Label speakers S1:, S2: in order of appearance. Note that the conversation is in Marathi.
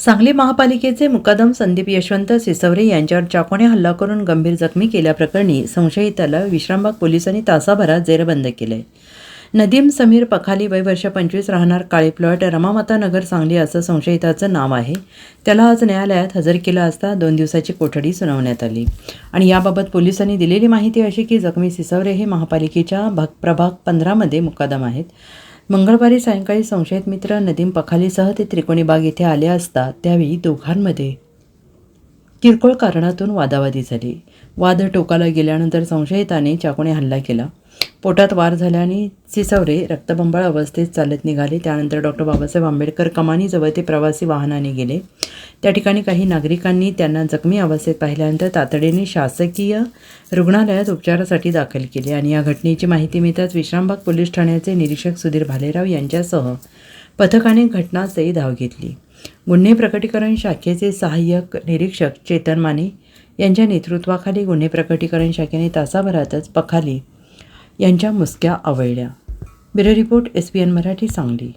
S1: सांगली महापालिकेचे मुकादम संदीप यशवंत सिसवरे यांच्यावर चाकूने हल्ला करून गंभीर जखमी केल्याप्रकरणी संशयिताला विश्रामबाग पोलिसांनी तासाभरात जेरबंद केले. नदीम समीर पखाली वय वर्ष पंचवीस राहणार काळे प्लॉट रमामाता नगर सांगली असं संशयिताचं नाव आहे. त्याला आज न्यायालयात हजर केलं असता दोन दिवसाची कोठडी सुनावण्यात आली. आणि याबाबत पोलिसांनी दिलेली माहिती अशी की जखमी सिसवरे हे महापालिकेच्या भाग प्रभाग पंधरामध्ये मुकादम आहेत. मंगळवारी सायंकाळी संशयित मित्र नदीम पखालीसह ते त्रिकोणी बाग येथे आले असता त्यावेळी दोघांमध्ये किरकोळ कारणातून वादावादी झाली. वाद टोकाला गेल्यानंतर संशयिताने चाकूने हल्ला केला. पोटात वार झाल्याने सिसवरे रक्तबंबाळ अवस्थेत चालत निघाले. त्यानंतर डॉक्टर बाबासाहेब आंबेडकर कमानीजवळ ते प्रवासी वाहनाने गेले. त्या ठिकाणी काही नागरिकांनी त्यांना जखमी अवस्थेत पाहिल्यानंतर तातडीने शासकीय रुग्णालयात उपचारासाठी दाखल केले आणि या घटनेची माहिती मिळताच विश्रामबाग पोलीस ठाण्याचे निरीक्षक सुधीर भालेराव यांच्यासह पथकाने घटनास्थळी धाव घेतली. गुन्हे प्रकटीकरण शाखेचे सहाय्यक निरीक्षक चेतन माने यांच्या नेतृत्वाखाली गुन्हे प्रकटीकरण शाखेने तासाभरातच पखाली यांच्या मुसक्या आवळल्या. Bureau report S P N Marathi Sangli.